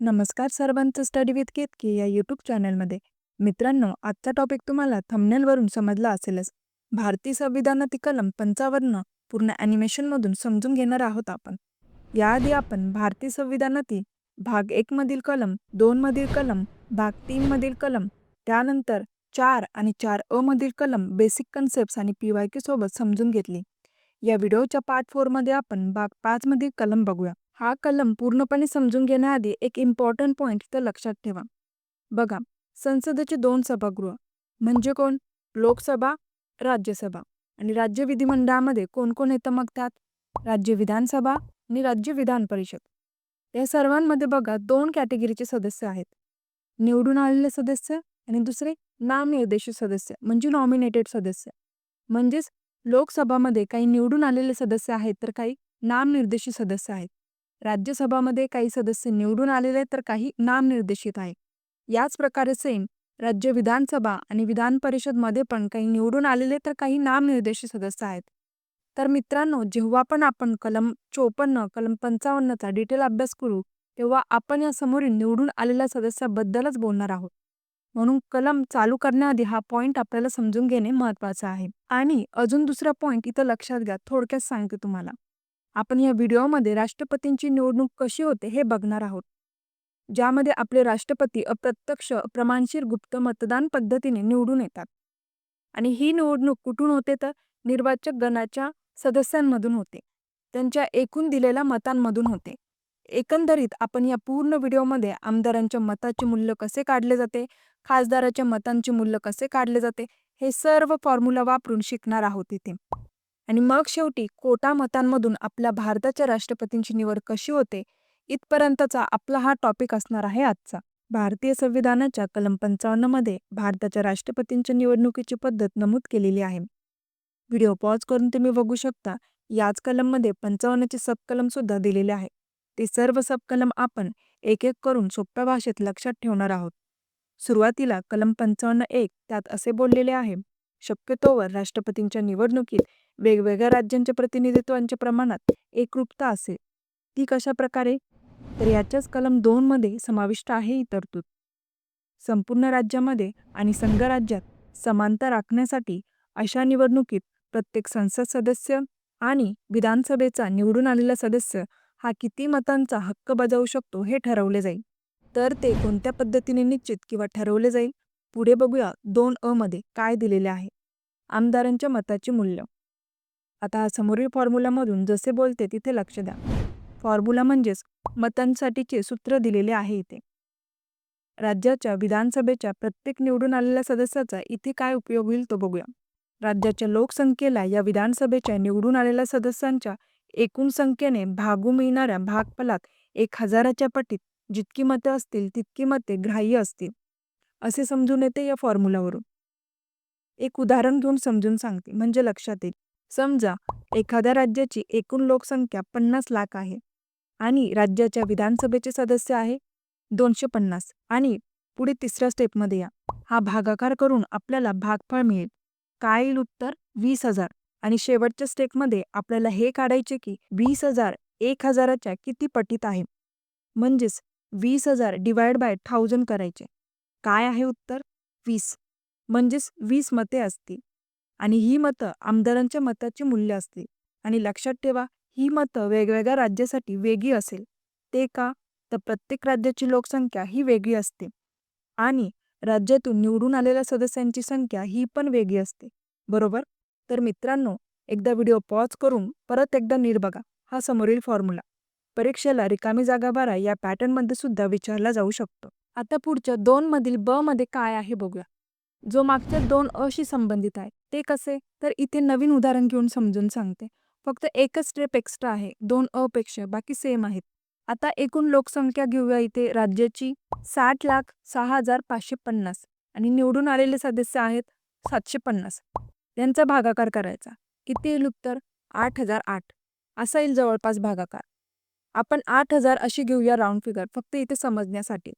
नमस्कार सर्वांचं study with Ketaki या यूट्यूब चॅनलमध्ये. मित्रांनो आजचा टॉपिक तुम्हाला थंबनेलवरून समजला असेलच. भारतीय संविधानातील कलम पंचावन्न पूर्ण ॲनिमेशनमधून समजून घेणार आहोत आपण. याआधी आपण भारतीय संविधानातील भाग एकमधील कलम दोनमधील कलम भाग तीनमधील कलम त्यानंतर चार आणि चार अ मधील कलम बेसिक कन्सेप्ट आणि पी वाय सोबत समजून घेतली. या व्हिडिओच्या पार्ट फोरमध्ये आपण भाग पाचमधील कलम बघूया. हा कलम पूर्णपणे समजून घेण्याआधी एक इम्पॉर्टंट पॉईंट तर लक्षात ठेवा. बघा संसदेचे दोन सभागृह म्हणजे कोण? लोकसभा राज्यसभा. आणि राज्य विधिमंडळामध्ये कोण कोण येतं मग त्यात? राज्य विधानसभा आणि राज्य विधान परिषद. या सर्वांमध्ये बघा दोन कॅटेगरीचे सदस्य आहेत. निवडून आलेले सदस्य आणि दुसरे नामनिर्देशित सदस्य म्हणजे नॉमिनेटेड सदस्य. म्हणजेच लोकसभामध्ये काही निवडून आलेले सदस्य आहेत तर काही नामनिर्देशित सदस्य आहेत. राज्यसभामध्ये काही सदस्य निवडून आलेले तर काही नामनिर्देशित आहे याच प्रकारे सेम राज्य विधानसभा आणि विधान परिषदमध्ये पण काही निवडून आलेले तर काही नामनिर्देशित सदस्य आहेत. तर मित्रांनो जेव्हा पण आपण कलम चोपन्न कलम पंचावन्नचा डिटेल अभ्यास करू तेव्हा आपण या समोरील निवडून आलेल्या सदस्याबद्दलच बोलणार आहोत. म्हणून कलम चालू करण्याआधी हा पॉईंट आपल्याला समजून घेणे महत्त्वाचं आहे. आणि अजून दुसरा पॉईंट इथं लक्षात घ्या थोडक्यात सांगते तुम्हाला. आपण या व्हिडिओमध्ये राष्ट्रपतींची निवडणूक कशी होते हे बघणार आहोत. ज्यामध्ये आपले राष्ट्रपती अप्रत्यक्ष प्रमाणशीर गुप्त मतदान पद्धतीने निवडून येतात. आणि ही निवडणूक कुठून होते तर निर्वाचक गणाच्या सदस्यांमधून होते. त्यांच्या एकूण दिलेल्या मतांमधून होते. एकंदरीत आपण या पूर्ण व्हिडिओमध्ये आमदारांच्या मताचे मूल्य कसे काढले जाते खासदाराच्या मतांचे मूल्य कसे काढले जाते हे सर्व फॉर्म्युला वापरून शिकणार आहोत इथे. आणि मग शेवटी कोटा मतांमधून आपल्या भारताच्या राष्ट्रपतींची निवड कशी होते इथपर्यंतचा आपला हा टॉपिक असणार आहे आजचा. भारतीय संविधानाच्या कलम पंचावन्नमध्ये भारताच्या राष्ट्रपतींच्या निवडणुकीची पद्धत नमूद केलेली आहे. व्हिडिओ पॉज करून तुम्ही बघू शकता याच कलममध्ये पंचावन्नचे सबकलम सुद्धा दिलेले आहे. ते सर्व सबकलम आपण एक एक करून सोप्या भाषेत लक्षात ठेवणार आहोत. सुरुवातीला कलम पंचावन्न एक त्यात असे बोललेले आहे शक्यतोवर राष्ट्रपतींच्या निवडणुकीत वेगवेगळ्या राज्यांच्या प्रतिनिधित्वांच्या प्रमाणात एकरूपता असेल. ती कशा प्रकारे? तर याच्याच कलम दोनमध्ये समाविष्ट आहे ही तरतूद. संपूर्ण राज्यामध्ये आणि संघराज्यात समानता राखण्यासाठी अशा निवडणुकीत प्रत्येक संसद सदस्य आणि विधानसभेचा निवडून आलेला सदस्य हा किती मतांचा हक्क बजावू शकतो हे ठरवले जाईल. तर ते कोणत्या पद्धतीने निश्चित किंवा ठरवले जाईल? पुढे बघूया दोन अ मध्ये काय दिलेले आहे. आमदारांच्या मताचे मूल्य. आता समोरील फॉर्म्युलामधून जसे बोलते तिथे लक्ष द्या. फॉर्म्युला म्हणजेच मतांसाठीचे सूत्र दिलेले आहे इथे. राज्याच्या विधानसभेच्या प्रत्येक निवडून आलेल्या सदस्याचा इथे काय उपयोग होईल तो बघूया. राज्याच्या लोकसंख्येला या विधानसभेच्या निवडून आलेल्या सदस्यांच्या एकूण संख्येने भागू मिळणाऱ्या भागफलात एक हजाराच्या पटीत जितकी मते असतील तितकी मते ग्राह्य असतील. असे समजून येते या फॉर्म्युलावरून. एक उदाहरण घेऊन समजून सांगते. म्हणजे लक्षात येईल. समजा एखाद्या राज्याची एकूण लोकसंख्या पन्नास लाख आहे आणि राज्याच्या विधानसभेचे सदस्य आहे दोनशे पन्नास आणि पुढे तिसऱ्या स्टेपमध्ये या. हा भागाकार करून आपल्याला भागफळ मिळेल. काय येईल उत्तर वीस हजार आणि शेवटच्या स्टेपमध्ये आपल्याला हे काढायचे की वीस हजार एक हजाराच्या किती पटीत आहे. म्हणजेच वीस हजार डिवाइड बाय थाउजंड करायचे. काय आहे उत्तर? वीस. म्हणजेच वीस मते असतील. आणि ही मतं आमदारांच्या मताची मूल्य असतील. आणि लक्षात ठेवा ही मतं वेगवेगळ्या राज्यासाठी वेगळी असेल. ते का? तर प्रत्येक राज्याची लोकसंख्या ही वेगळी असते. आणि राज्यातून निवडून आलेल्या सदस्यांची संख्या ही पण वेगळी असते. बरोबर? तर मित्रांनो एकदा व्हिडिओ पॉज करून परत एकदा नीट बघा. हा समोरील फॉर्म्युला. परीक्षेला रिकामी जागा बारा या पॅटर्नमध्ये सुद्धा विचारला जाऊ शकतो. आता पुढच्या दोन मधील ब मध्ये काय आहे बघूया. जो मागच्या दोन अशी संबंधित आहे. ते कसे? तर इथे नवीन उदाहरण घेऊन समजून सांगते. फक्त एकच स्टेप एक्स्ट्रा आहे. दोन अपेक्षा बाकी सेम आहेत. आता एकूण लोकसंख्या घेऊया इथे. राज्याची साठ लाख सहा हजार पाचशे पन्नास आणि निवडून आलेले सदस्य आहेत सातशे पन्नास. यांचा भागाकार करायचा. किती येईल उत्तर? आठ हजार आठ. असा येईल जवळपास भागाकार. आपण आठ हजार अशी घेऊया राऊंड फिगर फक्त इथे समजण्यासाठी.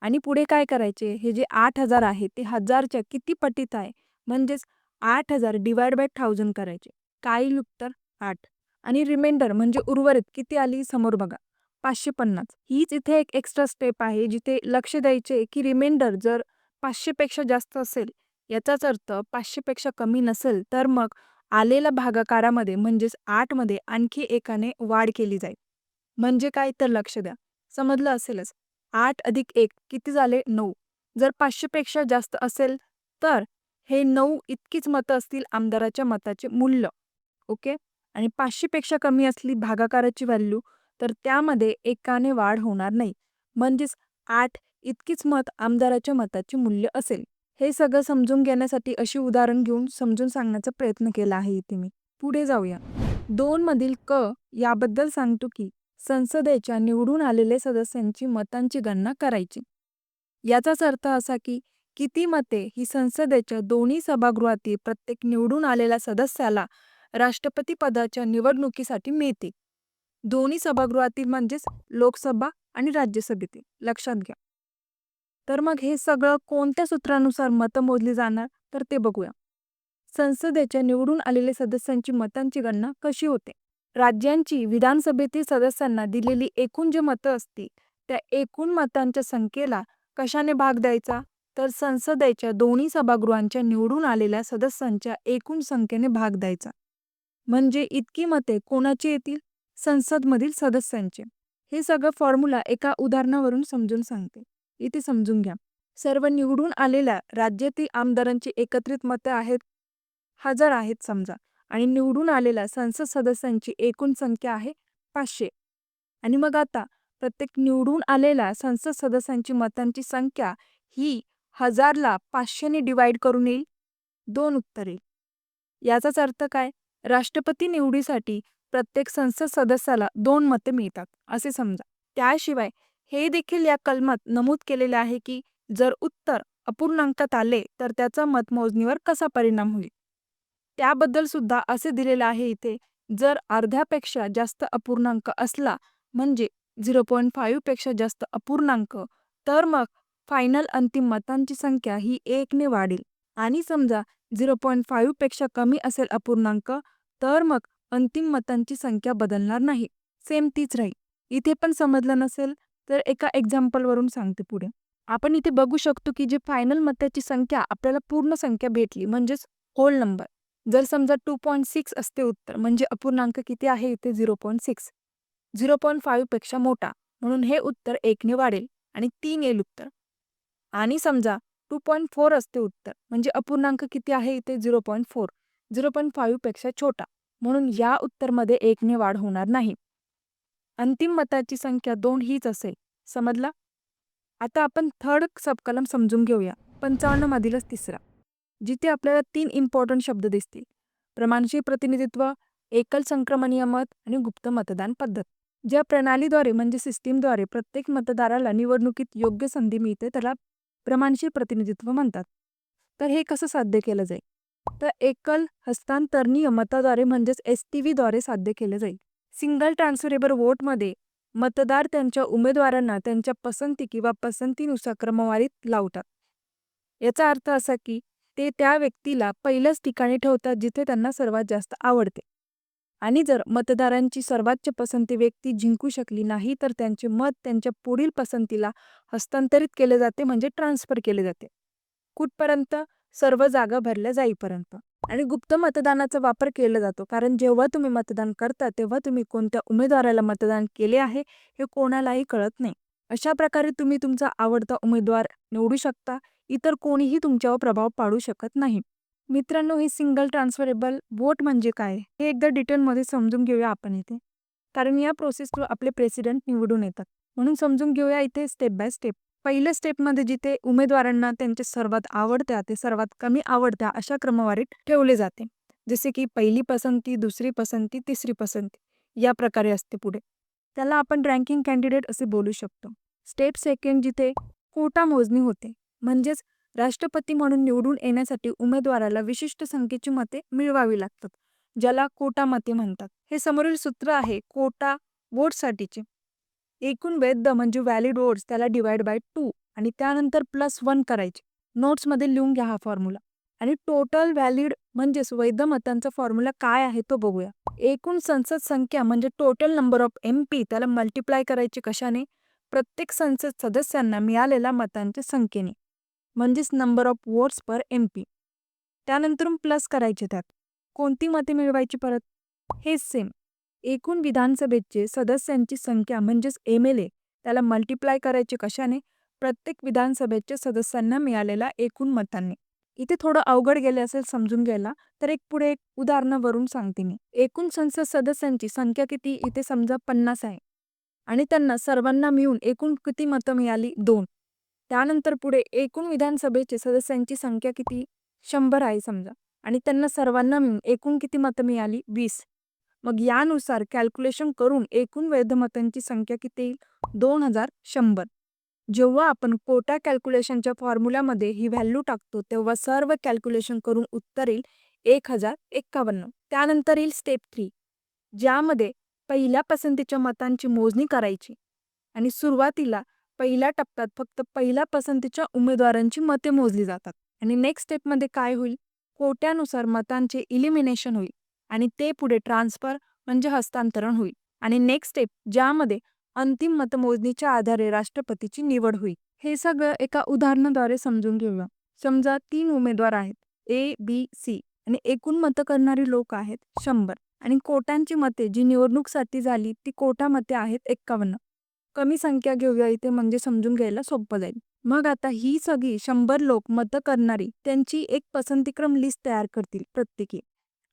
आणि पुढे काय करायचे? हे जे आठ हजार आहे ते हजारच्या किती पटीत आहे? म्हणजेच आठ हजार डिवाइड बाय थाउजंड करायचे. काय येईल उत्तर आठ. आणि रिमाइंडर म्हणजे उर्वरित किती आली समोर बघा. पाचशे पन्नास. हीच इथे एक एक्स्ट्रा स्टेप आहे जिथे लक्ष द्यायचे की रिमाइंडर जर पाचशेपेक्षा जास्त असेल याचाच अर्थ पाचशेपेक्षा कमी नसेल तर मग आलेल्या भागाकारामध्ये म्हणजेच आठमध्ये आणखी एकाने वाढ केली जाईल. म्हणजे काय? तर लक्ष द्या. समजलं असेलच. आठ अधिक एक किती झाले? नऊ. जर पाचशेपेक्षा जास्त असेल तर हे नऊ इतकीच मतं असतील आमदाराच्या मताचे मूल्य ओके? आणि पाचशेपेक्षा कमी असली भागाकाराची व्हॅल्यू तर त्यामध्ये एकाने वाढ होणार नाही. म्हणजेच आठ इतकीच मत आमदाराच्या मताचे मूल्य असेल. हे सगळं समजून घेण्यासाठी अशी उदाहरण घेऊन समजून सांगण्याचा प्रयत्न केला आहे इथे मी. पुढे जाऊया. दोन मधील क याबद्दल सांगतो की संसदेच्या निवडून आलेले सदस्यांची मतांची गणना करायची. याचाच अर्थ असा की किती मते ही संसदेच्या दोन्ही सभागृहातील प्रत्येक निवडून आलेल्या सदस्याला राष्ट्रपती पदाच्या निवडणुकीसाठी मिळते. दोन्ही सभागृहातील म्हणजेच लोकसभा आणि राज्यसभेतील. लक्षात घ्या. तर मग हे सगळं कोणत्या सूत्रानुसार मतं मोजली जाणार? तर ते बघूया. संसदेच्या निवडून आलेल्या सदस्यांची मतांची गणना कशी होते? राज्यांची विधानसभेतील सदस्यांना दिलेली एकूण जे मतं असतील त्या एकूण मतांच्या संख्येला कशाने भाग द्यायचा? तर संसदेच्या दोन्ही सभागृहांच्या निवडून आलेल्या सदस्यांच्या एकूण संख्येने भाग द्यायचा. म्हणजे इतकी मते कोणाची येतील? संसदमधील सदस्यांचे. हे सगळं फॉर्म्युला एका उदाहरणावरून समजून सांगते. इथे समजून घ्या. सर्व निवडून आलेल्या राज्यातील आमदारांची एकत्रित मतं आहेत. हजार आहेत समजा. आणि निवडून आलेल्या संसद सदस्यांची एकूण संख्या आहे पाचशे. आणि मग आता प्रत्येक निवडून आलेल्या संसद सदस्यांची मतांची संख्या ही हजारला पाचशेने डिवाईड करून येईल. दोन उत्तरे. याचाच अर्थ काय? राष्ट्रपती निवडीसाठी प्रत्येक संसद सदस्याला दोन मते मिळतात असे समजा. त्याशिवाय हे देखील या कलमात नमूद केलेले आहे की जर उत्तर अपूर्णांकात आले तर त्याचा मतमोजणीवर कसा परिणाम होईल? त्याबद्दल सुद्धा असे दिलेले आहे इथे जर अर्ध्यापेक्षा जास्त अपूर्णांक असला म्हणजे झिरो पॉईंट फाईव्हपेक्षा जास्त अपूर्णांक तर मग फायनल अंतिम मतांची संख्या ही एकने वाढेल. आणि समजा झिरो पॉईंट फाईव्हपेक्षा कमी असेल अपूर्णांक तर मग अंतिम मतांची संख्या बदलणार नाही. सेम तीच राहील. इथे पण समजलं नसेल तर एका एक्झाम्पलवरून सांगते पुढे. आपण इथे बघू शकतो की जे फायनल मताची संख्या आपल्याला पूर्ण संख्या भेटली म्हणजेच होल नंबर जर समजा टू पॉईंट सिक्स असते उत्तर म्हणजे अपूर्णांक किती आहे इथे zero point six? Zero point फाईव्हपेक्षा मोठा. म्हणून हे उत्तर एकने वाढेल आणि तीन येईल उत्तर. आणि समजा टू पॉईंट फोर असते उत्तर. म्हणजे अपूर्णांक किती आहे इथे? Zero point four zero point फाईव्हपेक्षा छोटा. म्हणून या उत्तरमध्ये एकने वाढ होणार नाही. अंतिम मताची संख्या दोन हीच असेल. समजला? आता आपण थर्ड सबकलम समजून घेऊया. पंचावन्न मधीलच तिसरा. जिथे आपल्याला तीन इम्पॉर्टंट शब्द दिसतील. प्रमाणशील प्रतिनिधित्व एकल संक्रमणीय मत आणि गुप्त मतदान पद्धत. ज्या प्रणालीद्वारे म्हणजे सिस्टीमद्वारे प्रत्येक मतदाराला निवडणुकीत योग्य संधी मिळते त्याला प्रमाणशील प्रतिनिधित्व म्हणतात. तर हे कसं साध्य केलं जाईल? तर एकल हस्तांतरणीय मताद्वारे म्हणजेच एस टी व्हीद्वारे साध्य केलं जाईल. सिंगल ट्रान्सफरेबल वोटमध्ये मतदार त्यांच्या उमेदवारांना त्यांच्या पसंती किंवा पसंतीनुसार क्रमवारीत लावतात. याचा अर्थ असा की ते त्या व्यक्तीला पहिल्याच ठिकाणी ठेवतात जिथे त्यांना सर्वात जास्त आवडते. आणि जर मतदारांची सर्वोच्च पसंती व्यक्ती जिंकू शकली नाही तर त्यांचे मत त्यांच्या पुढील पसंतीला हस्तांतरित केले जाते म्हणजे ट्रान्सफर केले जाते. कुठपर्यंत? सर्व जागा भरल्या जाईपर्यंत. आणि गुप्त मतदानाचा वापर केला जातो कारण जेव्हा तुम्ही मतदान करता तेव्हा तुम्ही कोणत्या उमेदवाराला मतदान केले आहे हे कोणालाही कळत नाही. अशा प्रकारे तुम्ही तुमचा आवडता उमेदवार निवडू शकता इतर कोणीही तुमच्यावर प्रभाव पाडू शकत नाही. मित्रांनो हे सिंगल ट्रान्सफरेबल वोट म्हणजे काय? हे एकदा डिटेलमध्ये समजून घेऊया आपण इथे. कारण या प्रोसेस थ्रू आपले प्रेसिडेंट निवडून येतात. म्हणून समजून घेऊया इथे स्टेप बाय स्टेप. पहिल्या स्टेपमध्ये जिथे उमेदवारांना त्यांचे सर्वात आवडत्या ते सर्वात कमी आवडत्या अशा क्रमवारीत ठेवले जाते. जसे की पहिली पसंती दुसरी पसंती तिसरी पसंती या प्रकारे असते पुढे. त्याला आपण रँकिंग कॅन्डिडेट असे बोलू शकतो. स्टेप सेकंड जिथे कोटा मोजणी होते. म्हणजेच राष्ट्रपती म्हणून निवडून येण्यासाठी उमेदवाराला विशिष्ट संख्येची मते मिळवावी लागतात ज्याला कोटा मते म्हणतात. हे समोरील सूत्र आहे कोटा वोटसाठीचे. एकूण वैध म्हणजे व्हॅलिड वोट्स त्याला डिवाइड बाय टू आणि त्यानंतर प्लस वन करायचे. नोट्समध्ये लिहून घ्या हा फॉर्म्युला आणि टोटल व्हॅलिड म्हणजेच वैध मतांचा फॉर्म्युला काय आहे तो बघूया. एकूण संसद संख्या म्हणजे total number of M P त्याला मल्टिप्लाय करायचे कशाने? प्रत्येक संसद सदस्यांना मिळालेल्या मतांच्या संख्येने. म्हणजेच number of votes per M P. त्यानंतर प्लस करायचे त्यात. कोणती मते मिळवायची परत? हेच सेम एकूण विधानसभेचे सदस्यांची संख्या म्हणजेच एम एल ए त्याला मल्टिप्लाय करायचे कशाने? प्रत्येक विधानसभेच्या सदस्यांना मिळालेल्या एकूण मतांनी. इथे थोडं अवघड गेले असेल समजून घ्यायला तर एक पुढे एक उदाहरणावरून सांगते मी. एकूण संसद सदस्यांची संख्या किती? इथे समजा पन्नास आहे. आणि त्यांना सर्वांना मिळून एकूण किती मतं मिळाली? दोन. त्यानंतर पुढे एकूण विधानसभेचे सदस्यांची संख्या किती? शंभर आहे समजा. आणि त्यांना सर्वांना मिळून एकूण किती मतं मिळाली? वीस. मग यानुसार कॅल्क्युलेशन करून एकूण वैध मतांची संख्या किती येईल? दोन हजार शंभर. जेव्हा आपण कोटा कॅल्क्युलेशनच्या फॉर्म्युल्यामध्ये ही व्हॅल्यू टाकतो तेव्हा सर्व कॅल्क्युलेशन करून उत्तर येईल एक हजार एक्कावन्न. त्यानंतर येईल स्टेप थ्री ज्यामध्ये पहिल्या पसंतीच्या मतांची मोजणी करायची. आणि सुरुवातीला पहिल्या टप्प्यात फक्त पहिल्या पसंतीच्या उमेदवारांची मते मोजली जातात. आणि नेक्स्ट स्टेपमध्ये काय होईल? कोट्यानुसार मतांचे इलिमिनेशन होईल. आणि ते पुढे ट्रान्सफर म्हणजे हस्तांतरण होईल. आणि नेक्स्ट स्टेप ज्यामध्ये अंतिम मतमोजणीच्या आधारे राष्ट्रपतीची निवड होईल. हे सगळं एका उदाहरणाद्वारे समजून घेऊया. समजा तीन उमेदवार आहेत. ए बी सी आणि एकूण मतं करणारी लोक आहेत शंभर. आणि कोट्यांची मते जी निवडणूकसाठी झाली ती कोटा मते आहेत एक्कावन्न. कमी संख्या घेऊया इथे म्हणजे समजून घ्यायला सोपं जाईल. मग आता ही सगळी शंभर लोक मतं करणारी त्यांची एक पसंतीक्रम लिस्ट तयार करतील प्रत्येकी.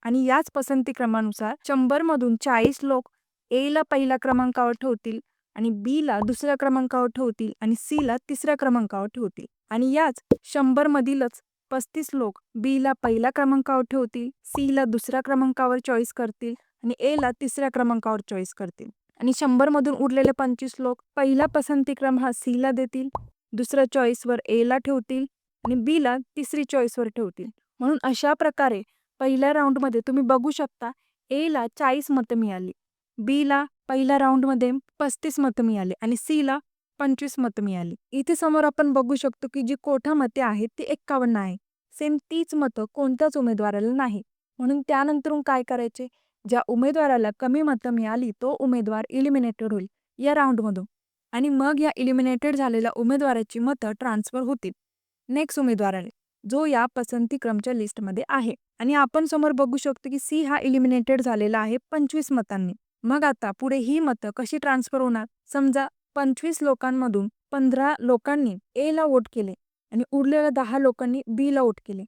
आणि याच पसंतीक्रमानुसार शंभर मधून चाळीस लोक ए ला पहिल्या क्रमांकावर ठेवतील आणि बी ला दुसऱ्या क्रमांकावर ठेवतील आणि सी ला तिसऱ्या क्रमांकावर ठेवतील. आणि याच शंभर मधीलच पस्तीस लोक बी ला पहिल्या क्रमांकावर ठेवतील सी ला दुसऱ्या क्रमांकावर चॉईस करतील आणि ए ला तिसऱ्या क्रमांकावर चॉईस करतील. आणि शंभरमधून उरलेले पंचवीस लोक पहिला पसंतीक्रम हा सी ला देतील दुसऱ्या चॉईसवर ए ला ठेवतील आणि बी ला तिसरी चॉईसवर ठेवतील. म्हणून अशा प्रकारे पहिल्या राऊंडमध्ये तुम्ही बघू शकता ए ला चाळीस मतं मिळाली बी ला पहिल्या राऊंडमध्ये पस्तीस मतं मिळाली आणि सी ला पंचवीस मतं मिळाली. इथे समोर आपण बघू शकतो की जी कोठा मते आहेत ती एक्कावन्न आहे. सेम तीच मतं कोणत्याच उमेदवाराला नाही. म्हणून त्यानंतरून काय करायचे? ज्या उमेदवाराला कमी मतं मिळाली तो उमेदवार इलिमिनेटेड होईल या राऊंडमधून आणि मग या इलिमिनेटेड झालेल्या उमेदवाराची मतं ट्रान्सफर होतील. नेक्स्ट उमेदवाराने जो या पसंतीक्रमच्या लिस्टमध्ये आहे. आणि आपण समोर बघू शकतो की सी हा इलिमिनेटेड झालेला आहे पंचवीस मतांनी. मग आता पुढे ही मतं कशी ट्रान्सफर होणार? समजा पंचवीस लोकांमधून पंधरा लोकांनी ए ला वोट केले आणि उरलेल्या दहा लोकांनी बी ला वोट केले.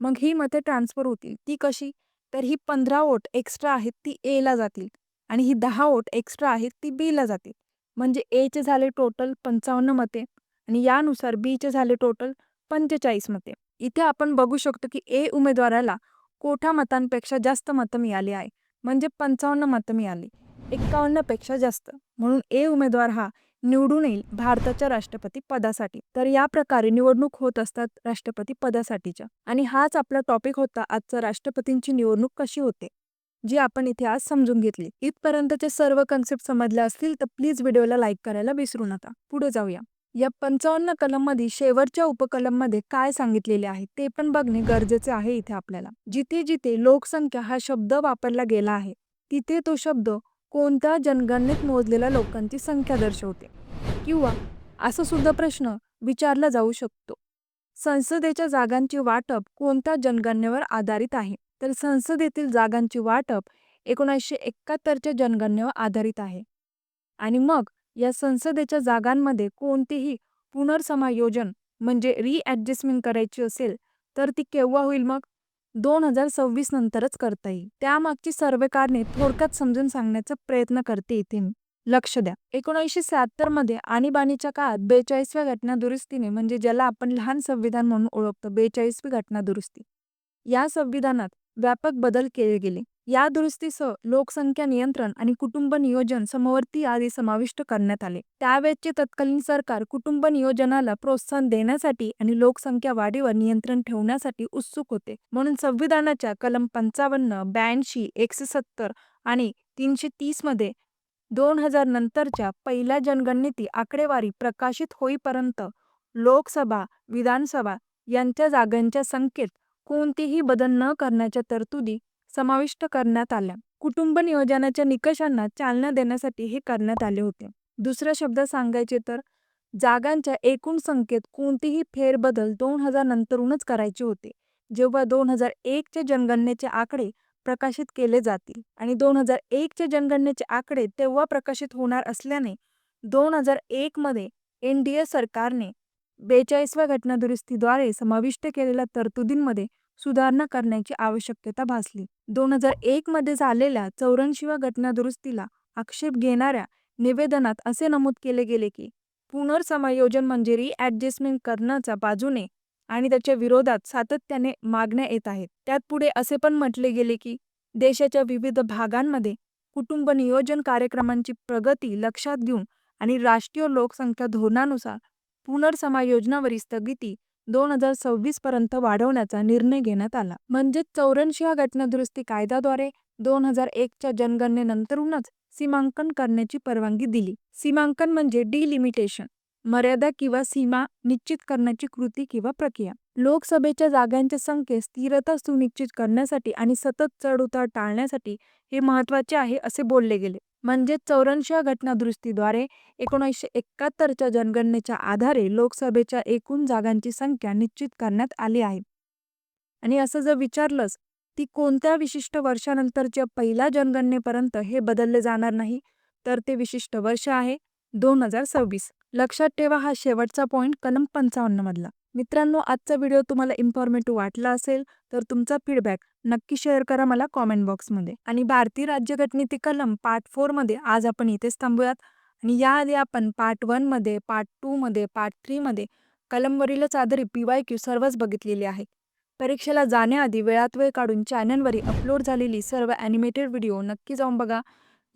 मग ही मते ट्रान्सफर होतील. ती कशी? तर ही पंधरा वोट एक्स्ट्रा आहेत ती ए ला जातील. आणि ही दहा ओट एक्स्ट्रा आहेत ती बी ला जातील. म्हणजे एचे झाले टोटल पंचावन्न मते आणि यानुसार बीचे झाले टोटल पंचेचाळीस मते. इथे आपण बघू शकतो की ए उमेदवाराला कोठा मतांपेक्षा जास्त मतं मिळाली आहे. म्हणजे पंचावन्न मतं मिळाली. एक्कावन्नपेक्षा जास्त. म्हणून ए उमेदवार हा निवडून येईल भारताच्या राष्ट्रपती पदासाठी. तर या प्रकारे निवडणूक होत असतात राष्ट्रपती पदासाठीच्या. आणि हाच आपला टॉपिक होता आजचा राष्ट्रपतींची निवडणूक कशी होते जी आपण इथे आज समजून घेतली. इथपर्यंतचे सर्व कन्सेप्ट समजले असतील तर प्लीज व्हिडिओला लाईक करायला विसरू नका. पुढे जाऊया. या पंचावन्न कलममध्ये शेवटच्या उपकलममध्ये काय सांगितलेले आहे ते पण बघणे गरजेचे आहे इथे आपल्याला. जिथे जिथे लोकसंख्या हा शब्द वापरला गेला आहे तिथे तो शब्द कोणत्या जनगणनेत मोजलेल्या लोकांची संख्या दर्शवते? किंवा असा सुद्धा प्रश्न विचारला जाऊ शकतो. संसदेच्या जागांची वाटप कोणत्या जनगणनेवर आधारित आहे? तर संसदेतील जागांची वाटप एकोणीसशे एकाहत्तरच्या जनगणनेवर आधारित आहे. आणि मग या संसदेच्या जागांमध्ये कोणतेही पुनर्समायोजन म्हणजे रिॲडजस्टमेंट करायची असेल तर ती केव्हा होईल मग? दोन हजार सव्वीस नंतरच करता येईल. त्यामागची सर्व कारणे थोडक्यात समजून सांगण्याचा प्रयत्न करते इथे मी. लक्ष द्या. एकोणीसशे शहात्तरमध्ये आणीबाणीच्या काळात बेचाळीसव्या घटना दुरुस्तीने म्हणजे ज्याला आपण लहान संविधान म्हणून ओळखतो बेचाळीसवी घटना दुरुस्ती. या संविधानात व्यापक बदल केले गेले. या दुरुस्तीसह लोकसंख्या नियंत्रण आणि कुटुंब नियोजन समवर्ती आदी समाविष्ट करण्यात आले. त्यावेळेचे तत्कालीन सरकार कुटुंब नियोजनाला प्रोत्साहन देण्यासाठी आणि लोकसंख्या वाढीवर नियंत्रण ठेवण्यासाठी उत्सुक होते. म्हणून संविधानाच्या कलम पंचावन्न ब्याऐंशी एकशे सत्तर आणि तीनशे तीसमध्ये दोन हजार नंतरच्या पहिल्या जनगणनेती आकडेवारी प्रकाशित होईपर्यंत लोकसभा विधानसभा यांच्या जागांच्या संख्येत कोणतेही बदल न करण्याच्या तरतुदी समाविष्ट करण्यात आल्या. कुटुंब नियोजनाच्या निकषांना चालना देण्यासाठी हे करण्यात आले होते. दुसऱ्या शब्दात सांगायचे तर जागांच्या एकूण संख्येत कोणतीही फेरबदल दोन हजार नंतरूनच करायचे होते. जेव्हा दोन हजार एकच्या जनगणनेचे आकडे प्रकाशित केले जातील आणि दोन हजार एकच्या जनगणनेचे आकडे तेव्हा प्रकाशित होणार असल्याने दोन हजार एकमध्ये एन डी ए सरकारने बेचाळीसव्या घटनादुरुस्तीद्वारे समाविष्ट केलेल्या तरतुदींमध्ये सुधारणा करण्याची आवश्यकता भासली. दोन हजार एक मध्ये झालेल्या चौऱ्याऐंशीव्या घटनादुरुस्तीला आक्षेप घेणाऱ्या निवेदनात असे नमूद केले गेले की पुनर्समायोजन म्हणजे रिॲडजस्टमेंट करण्याच्या बाजूने आणि त्याच्या विरोधात सातत्याने मागण्या येत आहेत. त्यात पुढे असे पण म्हटले गेले की देशाच्या विविध भागांमध्ये कुटुंब नियोजन कार्यक्रमांची प्रगती लक्षात घेऊन आणि राष्ट्रीय लोकसंख्या धोरणानुसार पुनर्समायोजनावरील स्थगिती दोन हजार सव्वीस पर्यंत वाढवण्याचा निर्णय घेण्यात आला. म्हणजेच चौऱ्याऐंशी घटनादुरुस्ती कायद्याद्वारे दोन हजार एकच्या जनगणनेनंतरूनच सीमांकन करण्याची परवानगी दिली. सीमांकन म्हणजे डिलिमिटेशन मर्यादा किंवा सीमा निश्चित करण्याची कृती किंवा प्रक्रिया. लोकसभेच्या जागांच्या संख्येत स्थिरता सुनिश्चित करण्यासाठी आणि सतत चढउतार टाळण्यासाठी हे महत्त्वाचे आहे असे बोलले गेले. म्हणजे चौऱ्याऐंशी घटनादुरुस्तीद्वारे एकोणीसशे एकाहत्तरच्या जनगणनेच्या आधारे लोकसभेच्या एकूण जागांची संख्या निश्चित करण्यात आली आहे. आणि असं जर विचारलंस ती कोणत्या विशिष्ट वर्षानंतरच्या पहिल्या जनगणनेपर्यंत हे बदलले जाणार नाही तर ते विशिष्ट वर्ष आहे दोन हजार सव्वीस. लक्षात ठेवा हा शेवटचा पॉईंट कलम पंचावन्न मधला मित्रांनो आजचा व्हिडिओ तुम्हाला इन्फॉर्मेटिव्ह वाटला असेल तर तुमचा फीडबॅक नक्की शेअर करा मला कॉमेंट बॉक्समध्ये आणि भारतीय राज्यघटनेतील कलम पार्ट फोरमध्ये आज आपण इथेच थांबूयात. आणि याआधी आपण पार्ट वनमध्ये पार्ट टूमध्ये पार्ट थ्रीमध्ये कलमवरीलच आधारित पी वाय क्यू सर्वच बघितलेली आहे. परीक्षेला जाण्याआधी वेळात वेळ काढून चॅनलवरील अपलोड झालेली सर्व ॲनिमेटेड व्हिडिओ नक्की जाऊन बघा.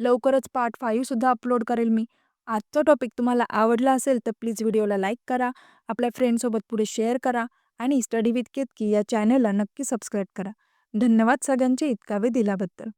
लवकरच पार्ट फाईव्हसुद्धा अपलोड करेल मी. आजचा टॉपिक तुम्हाला आवडला असेल तर प्लीज व्हिडिओला लाईक करा आपल्या फ्रेंडसोबत पुढे शेअर करा आणि स्टडी विथ केतकी या चॅनलला नक्की सबस्क्राईब करा. धन्यवाद सगळ्यांचे इतका वेळ दिल्याबद्दल.